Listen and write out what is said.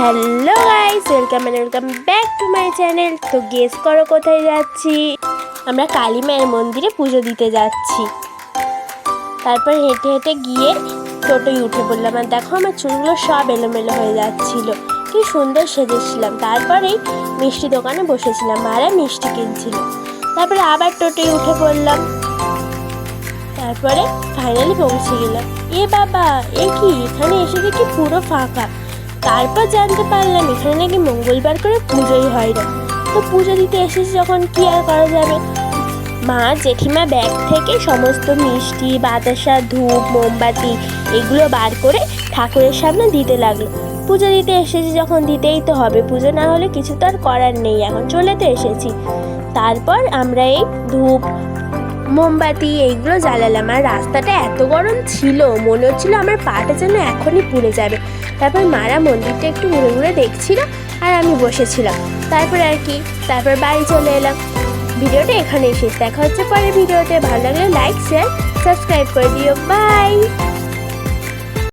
Hello guys, welcome and welcome back to my channel. তো guess করো কোথায় যাচ্ছি? আমরা কালী মায়ের মন্দিরে পুজো দিতে যাচ্ছি। তারপর হেঁটে হেঁটে গিয়ে টোটোয় উঠে পড়লাম। আর দেখো আমার চুলগুলো সব এলোমেলো হয়ে যাচ্ছিল। কি সুন্দর সেজেছিলাম। তারপরেই মিষ্টি দোকানে বসেছিলাম মারা মিষ্টি কিনছিল। তারপরে আবার টোটোয় উঠে পড়লাম। তারপরে ফাইনালি পৌঁছে গেলাম। এ বাবা, এ কি? এখানে এসে দেখি পুরো ফাঁকা। তারপর জানতে পারলাম এখানে নাকি মঙ্গলবার করে পুজোই হয় না। তো পুজো দিতে এসেছি যখন কি আর করা যাবে? মা, জেঠিমা ব্যাগ থেকে সমস্ত মিষ্টি, বাতাসা, ধূপ, মোমবাতি এগুলো বার করে ঠাকুরের সামনে দিতে লাগল। পুজো দিতে এসেছি যখন দিতেই তো হবে পুজো, না হলে কিছু তো আর করার নেই, এখন চলে তো এসেছি। তারপর আমরা এই ধূপ মোমবাতি, এইগুলো জ্বালালাম। আর রাস্তাটা এত গরম ছিল, মনে হচ্ছিল আমার পাটা যেন এখনই পুড়ে যাবে। তারপর মারা মন্দিরটা একটু ঘুরে ঘুরে দেখছিল, আর আমি বসেছিলাম। তারপর আর কি, তারপর বাড়ি চলে এলাম। ভিডিওটা এখানে শেষ। দেখা হচ্ছে পরে ভিডিওতে। ভালো লাগলে লাইক শেয়ার সাবস্ক্রাইব করে দিও। বাই